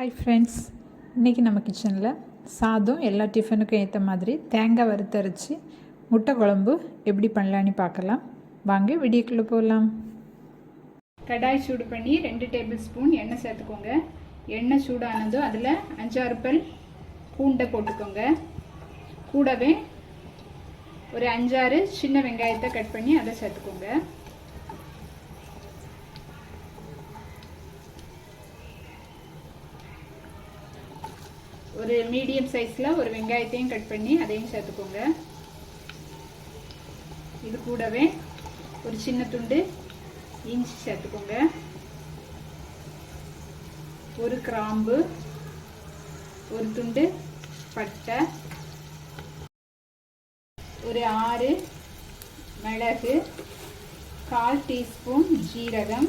Hi friends இன்றைக்கி நம்ம கிச்சனில் சாதம் எல்லா டிஃபனுக்கும் ஏற்ற மாதிரி தேங்காய் வறுத்தரைச்சி முட்டை குழம்பு எப்படி பண்ணலான்னு பார்க்கலாம். வாங்க வீடியோக்குள்ளே போகலாம் கடாய் சூடு பண்ணி ரெண்டு டேபிள் ஸ்பூன் எண்ணெய் சேர்த்துக்கோங்க. எண்ணெய் சூடானதும் அதில் அஞ்சாறு பல் பூண்டை போட்டுக்கோங்க. கூடவே ஒரு அஞ்சாறு சின்ன வெங்காயத்தை கட் பண்ணி அதை சேர்த்துக்கோங்க. ஒரு மீடியம் சைஸில் ஒரு வெங்காயத்தையும் கட் பண்ணி அதையும் சேர்த்துக்கோங்க. இது கூடவே ஒரு சின்ன துண்டு இஞ்சி சேர்த்துக்கோங்க. ஒரு கிராம்பு ஒரு துண்டு பட்டை ஒரு ஆறு மிளகு கால் டீஸ்பூன் ஜீரகம்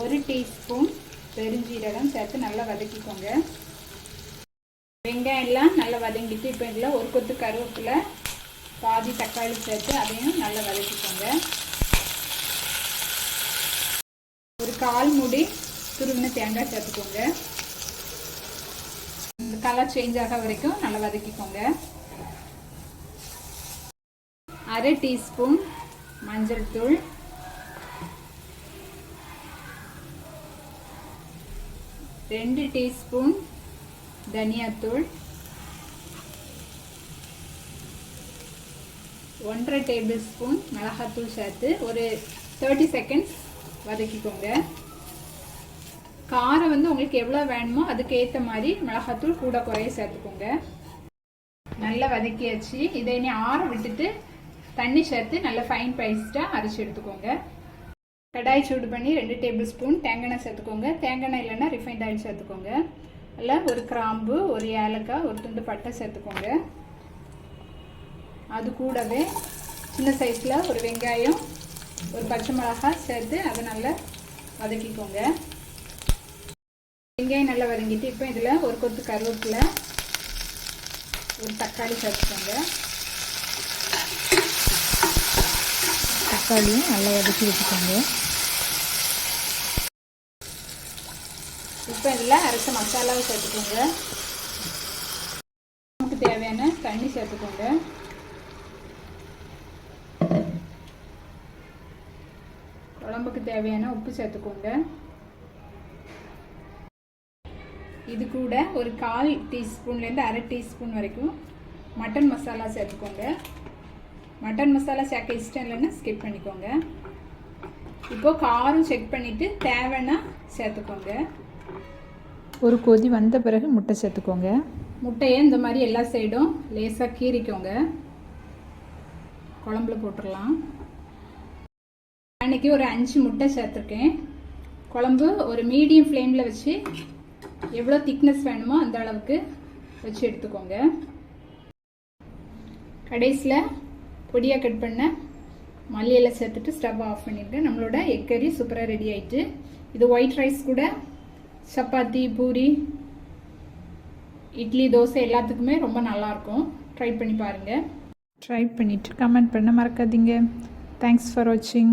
ஒரு டீஸ்பூன் பெருஞ்சீரகம் சேர்த்து நல்லா வதக்கிக்கோங்க. வெங்காயம் எல்லாம் நல்லா வதங்கிட்டு இப்போ இதில் ஒரு கொத்து கருவேப்பிலை பாதி தக்காளி சேர்த்து அதையும் நல்லா வதக்கிக்கோங்க. ஒரு கால் மூடி துருவின தேங்காய் சேர்த்துக்கோங்க. இந்த கலர் சேஞ்ச் ஆக வரைக்கும் நல்லா வதக்கிக்கோங்க. அரை டீஸ்பூன் மஞ்சள் தூள் ரெண்டு டீஸ்பூன் தனியாத்தூள் ஒன்றரை டேபிள் ஸ்பூன் மிளகாத்தூள் சேர்த்து ஒரு தேர்ட்டி செகண்ட்ஸ் வதக்கிக்கோங்க. காரம் வந்து உங்களுக்கு எவ்வளோ வேணுமோ அதுக்கு ஏற்ற மாதிரி மிளகாத்தூள் கூட குறைய சேர்த்துக்கோங்க. நல்லா வதக்கியாச்சு. இதை இனி ஆற விட்டுட்டு தண்ணி சேர்த்து நல்லா ஃபைன் பேஸ்ட்டாக அரைச்சி எடுத்துக்கோங்க. கடாய் சூடு பண்ணி ரெண்டு டேபிள் ஸ்பூன் தேங்காய் எண்ணெய் சேர்த்துக்கோங்க. தேங்காய் எண்ணெய் இல்லைன்னா ரிஃபைண்ட் ஆயில் சேர்த்துக்கோங்க. இல்லை ஒரு கிராம்பு ஒரு ஏலக்காய் ஒரு துண்டு பட்டை சேர்த்துக்கோங்க. அது கூடவே சின்ன சைஸில் ஒரு வெங்காயம் ஒரு பச்சை மிளகாய் சேர்த்து அதை நல்லா வதக்கிக்கோங்க. வெங்காயம் நல்லா வதங்கிட்டு இப்போ இதில் ஒரு கொத்து கருவேப்பிலை ஒரு தக்காளி சேர்த்துக்கோங்க. தக்காளியும் நல்லா வதக்கி வச்சுக்கோங்க. இப்போ இதில் அரைச்ச மசாலாவை சேர்த்துக்கோங்க. நமக்கு தேவையான தண்ணி சேர்த்துக்கோங்க. குழம்புக்கு தேவையான உப்பு சேர்த்துக்கோங்க. இது கூட ஒரு கால் டீஸ்பூன்லேருந்து அரை டீஸ்பூன் வரைக்கும் மட்டன் மசாலா சேர்த்துக்கோங்க. மட்டன் மசாலா சேர்க்க இஷ்டம் இல்லைன்னா ஸ்கிப் பண்ணிக்கோங்க. இப்போ காரம் செக் பண்ணிவிட்டு தேவைன்னா சேர்த்துக்கோங்க. ஒரு கொதி வந்த பிறகு முட்டை சேர்த்துக்கோங்க. முட்டையை இந்த மாதிரி எல்லா சைடும் லேசாக கீறிக்கோங்க. குழம்புல போட்டுடலாம் அன்றைக்கி ஒரு அஞ்சு முட்டை சேர்த்துருக்கேன். குழம்பு ஒரு மீடியம் ஃப்ளேமில் வச்சு எவ்வளோ திக்னஸ் வேணுமோ அந்த அளவுக்கு வச்சு எடுத்துக்கோங்க. கடைசியில் பொடியாக கட் பண்ண மல்லியெல்லாம் சேர்த்துட்டு ஸ்டவ் ஆஃப் பண்ணியிருக்கேன் நம்மளோட எக்கரி சூப்பராக ரெடி ஆயிட்டு இது ஒயிட் ரைஸ் கூட சப்பாத்தி பூரி இட்லி தோசை எல்லாத்துக்குமே ரொம்ப நல்லாயிருக்கும் ட்ரை பண்ணி பாருங்கள் ட்ரை பண்ணிவிட்டு கமெண்ட் பண்ண மறக்காதீங்க. தேங்க்ஸ் ஃபார் வாட்சிங்